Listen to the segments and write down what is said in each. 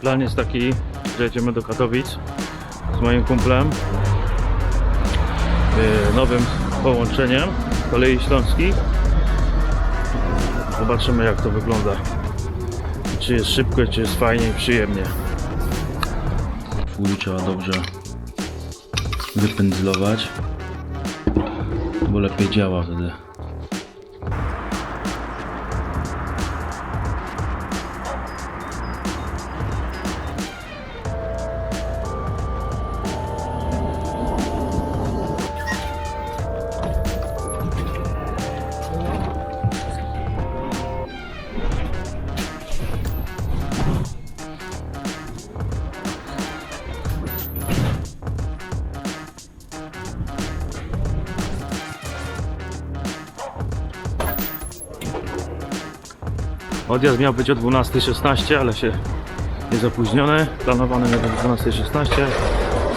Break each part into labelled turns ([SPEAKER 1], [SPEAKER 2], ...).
[SPEAKER 1] Plan jest taki, że jedziemy do Katowic z moim kumplem yy, nowym połączeniem kolei śląskich. Zobaczymy jak to wygląda. Czy jest szybko, czy jest fajnie i przyjemnie. Fuj trzeba dobrze wypędzlować, bo lepiej działa wtedy. Odjazd miał być o 12.16, ale się jest opóźniony. Planowany być 12.16,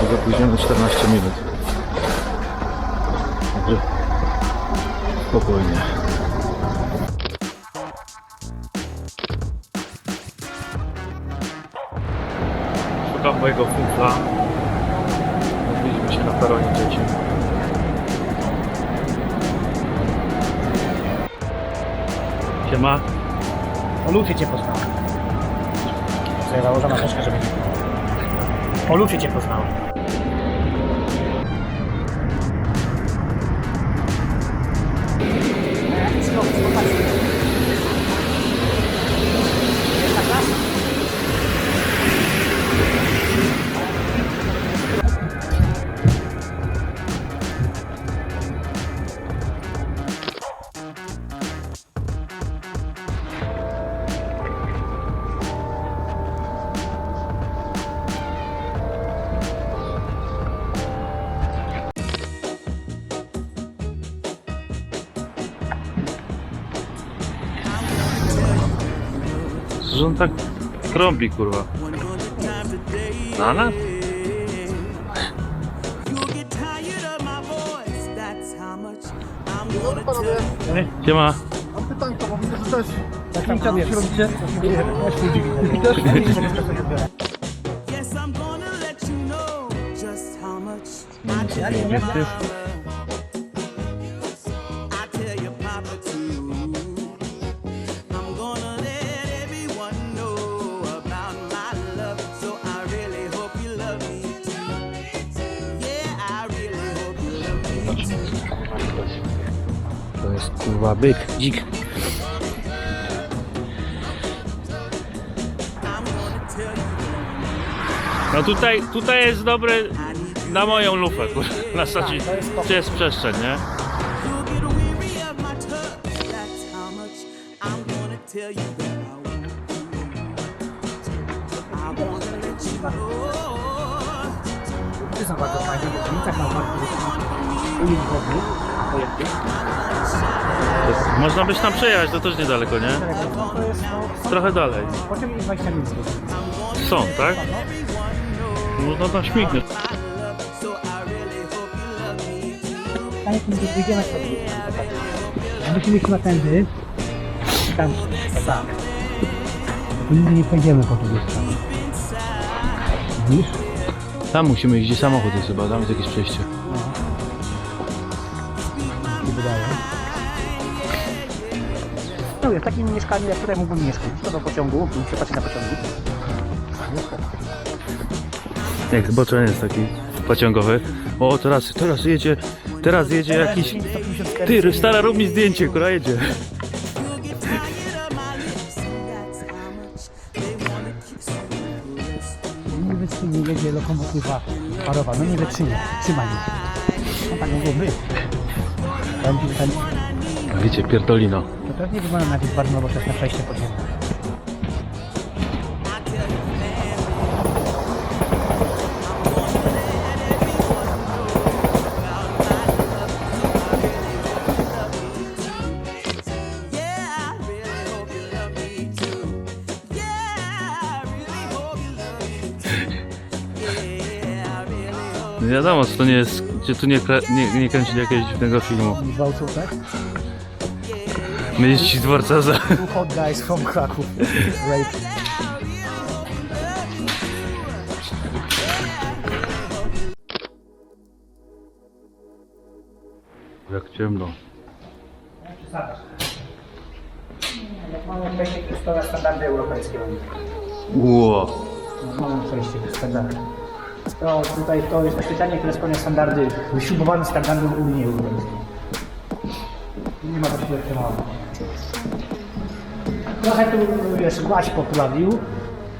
[SPEAKER 1] jest opóźniony 14 minut. Także spokojnie. Szukam mojego kumpla. Widzimy się na peronie trzecim. Siema.
[SPEAKER 2] O lufie cię poznałem. Sobie założę maseczkę, żeby nie. O lufie cię poznałem.
[SPEAKER 1] Że on tak trąbi, kurwa. Na nas? Siema.
[SPEAKER 3] Mam pytanko, bo widzę, że też
[SPEAKER 2] Tak tam co robicie?
[SPEAKER 4] Yes, I'm gonna let you know just how much I tell
[SPEAKER 2] kurwa byk, dzik.
[SPEAKER 1] No tutaj, tutaj jest dobry na moją lufę, kurwa. Na zasadzie, gdzie jest przestrzeń, nie?
[SPEAKER 2] są bardzo fajne, bo w Niemcach na marku ulic wody,
[SPEAKER 1] Można byś tam przejechać, to też niedaleko, nie?
[SPEAKER 2] To jest
[SPEAKER 1] Trochę dalej.
[SPEAKER 2] potem jest 20 minut.
[SPEAKER 1] Są, tak? Można tam śmignąć.
[SPEAKER 2] Tam jak nie wyjdziemy sobie. Musimy iść na tędy. Tam, tak. Bo nigdy nie pojedziemy po drugiej stronie. Widzisz?
[SPEAKER 1] Tam musimy iść, gdzie samochód jest chyba, tam jest jakieś przejście.
[SPEAKER 2] No jest takim mieszkaniu, jak tutaj mógłbym mieszkać. To do pociągu, mógłbym przepatrzeć na pociągu.
[SPEAKER 1] Jak zboczenie jest taki pociągowy. O, teraz, teraz jedzie, teraz jedzie jakiś... Ty, stara, rób mi zdjęcie, która jedzie.
[SPEAKER 2] Nie wytrzymi jedzie lokomotywa parowa. No nie wytrzymi. Trzymaj mnie. No tak. Powiem ci, że ten,
[SPEAKER 1] Wiecie, pierdolino.
[SPEAKER 2] Pewnie wygląda na jakieś bardzo nowoczesne przejście podziemne.
[SPEAKER 1] No Wiadomo, to nie jest, gdzie tu nie, kre- nie, nie kręcić jakiegoś dziwnego filmu.
[SPEAKER 2] Gwałcą, tak?
[SPEAKER 1] Będziesz ci dworca za...
[SPEAKER 2] Two hot guys from Kraków. Great.
[SPEAKER 1] Jak ciemno.
[SPEAKER 2] Mamy przejście testowe standardy europejskie.
[SPEAKER 1] Ło.
[SPEAKER 2] Mamy przejście standardy. To tutaj to jest pytanie, które spełnia standardy, wyśrubowane standardy Unii Europejskiej. Nie ma takiego tematu. Trochę tu wiesz, głaś poprawił,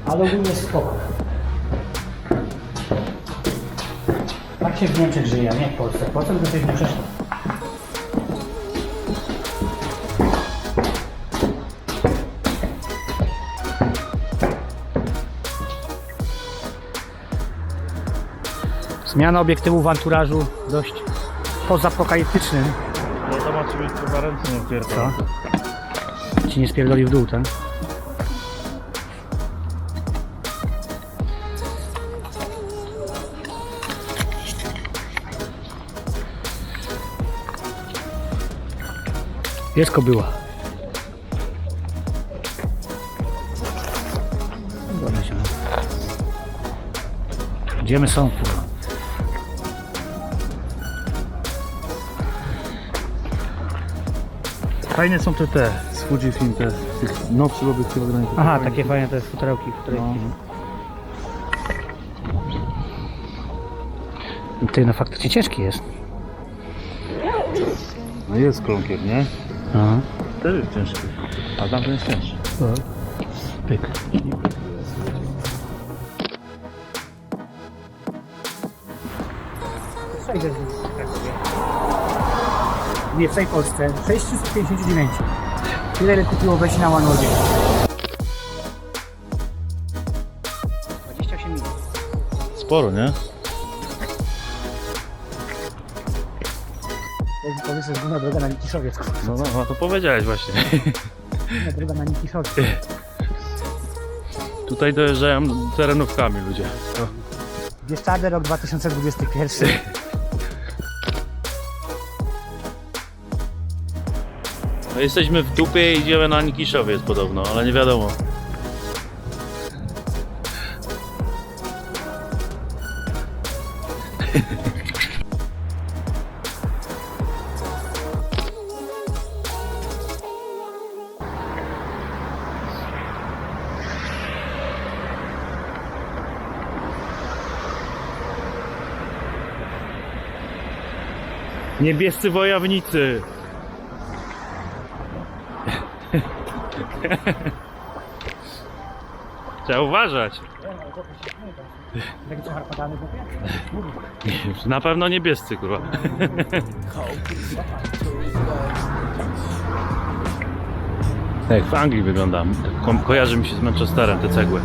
[SPEAKER 2] ale ogólnie jest spoko. Tak się w Niemczech żyje, a nie w Polsce. W Polsce to coś nie przeszło. Zmiana obiektywów w anturażu dość pozapokaliptycznym.
[SPEAKER 1] No to ma ci być chyba ręce nie.
[SPEAKER 2] Ci nie spierdoli w dół, tak? Piesko była. Ładnie się. Idziemy są, kurwa.
[SPEAKER 1] Fajne są te te z Fujifilm, te tych nowszych obiektywów ograniczeń.
[SPEAKER 2] Aha, takie fajne te futerałki. futerałki. No. Ty, no faktycznie ciężki jest.
[SPEAKER 1] No jest klonkier, nie?
[SPEAKER 2] Aha.
[SPEAKER 1] Też jest ciężki. A tamten jest cięższy.
[SPEAKER 2] Pyk. Nie w tej Polsce, 659. Tyle ile kupiło weź na OneWordzie. 28 minut.
[SPEAKER 1] Sporo, nie?
[SPEAKER 2] To jest główna droga na Nikiszowiec.
[SPEAKER 1] No, no, no to powiedziałeś właśnie.
[SPEAKER 2] Główna droga na Nikiszowiec.
[SPEAKER 1] Tutaj dojeżdżają terenówkami ludzie.
[SPEAKER 2] Bieszczady rok 2021.
[SPEAKER 1] No jesteśmy w dupie i idziemy na Nikiszowiec podobno, ale nie wiadomo. Niebiescy wojownicy! Trzeba uważać. Na pewno niebiescy, kurwa. Jak w Anglii wygląda. Ko kojarzy mi się z Manchesterem te cegły.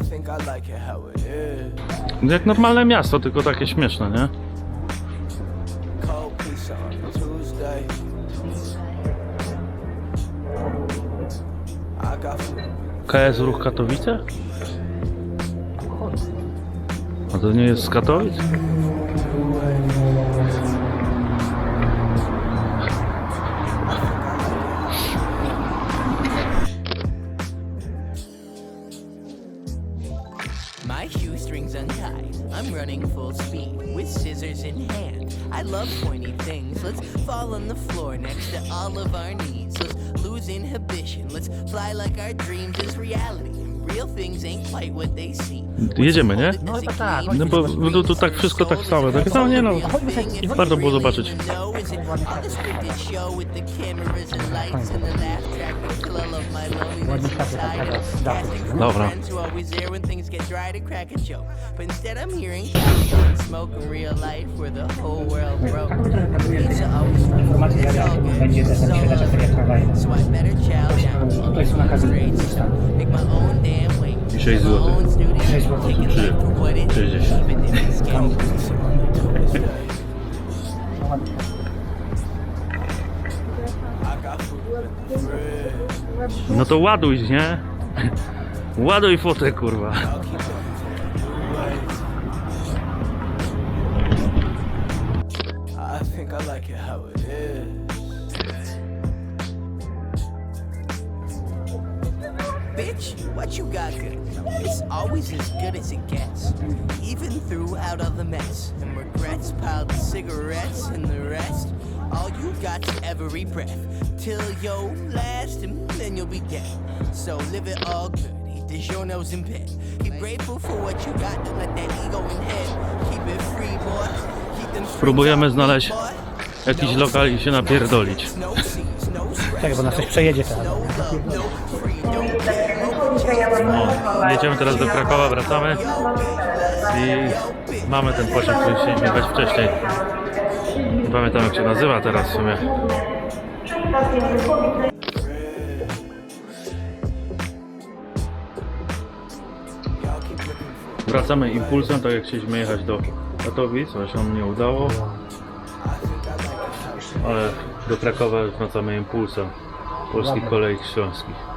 [SPEAKER 4] I think I like it how it is.
[SPEAKER 1] Jak normalne miasto, tylko takie śmieszne, nie?
[SPEAKER 4] Cold pizza on Tuesday. I got food.
[SPEAKER 1] KS Ruch Katowice? A to nie jest z Katowic?
[SPEAKER 5] Fly like our dreams is reality. Real things ain't quite what they seem.
[SPEAKER 1] Jedziemy, nie?
[SPEAKER 2] No chyba tak.
[SPEAKER 1] No bo no, to tak wszystko tak samo. Tak, no nie no. Warto było zobaczyć.
[SPEAKER 2] Ładnie światło tak teraz z dachu.
[SPEAKER 1] Dobra.
[SPEAKER 5] Hearing smoke in real life where the whole world broke. Pizza always
[SPEAKER 2] informacji, jak będzie wyświetlacz tak jak.
[SPEAKER 5] So I better chow down.
[SPEAKER 2] Tutaj są nakazy.
[SPEAKER 5] Make my own damn way.
[SPEAKER 1] 6 zł.
[SPEAKER 5] Own studio.
[SPEAKER 2] 6 zł.
[SPEAKER 5] Take it life for what it is.
[SPEAKER 1] 60.
[SPEAKER 5] Even if it's scary.
[SPEAKER 4] I got food in the fridge.
[SPEAKER 1] No to ładuj, nie? Ładuj fotę, kurwa.
[SPEAKER 4] Think I like it how it is.
[SPEAKER 5] you, what you got good? It's always as good as it gets, even throughout all the mess and regrets, piled cigarettes and the rest. All you got got's every breath till your last, and then you'll be dead. So live it all good. Eat your nose and pet. Keep grateful for what you got. Don't let that ego in head. Keep it free, boy.
[SPEAKER 1] Próbujemy znaleźć. Jakiś lokal i się napierdolić.
[SPEAKER 2] Czekaj, bo nas coś przejedzie teraz.
[SPEAKER 5] No
[SPEAKER 1] jedziemy teraz do Krakowa, wracamy i mamy ten pociąg, który chcieliśmy jechać wcześniej. Nie pamiętam jak się nazywa teraz w sumie. Wracamy impulsem, tak jak chcieliśmy jechać do Katowic, ale się nam nie udało. Ale do Krakowa wracamy impulsem Polskich Kolei Śląskich.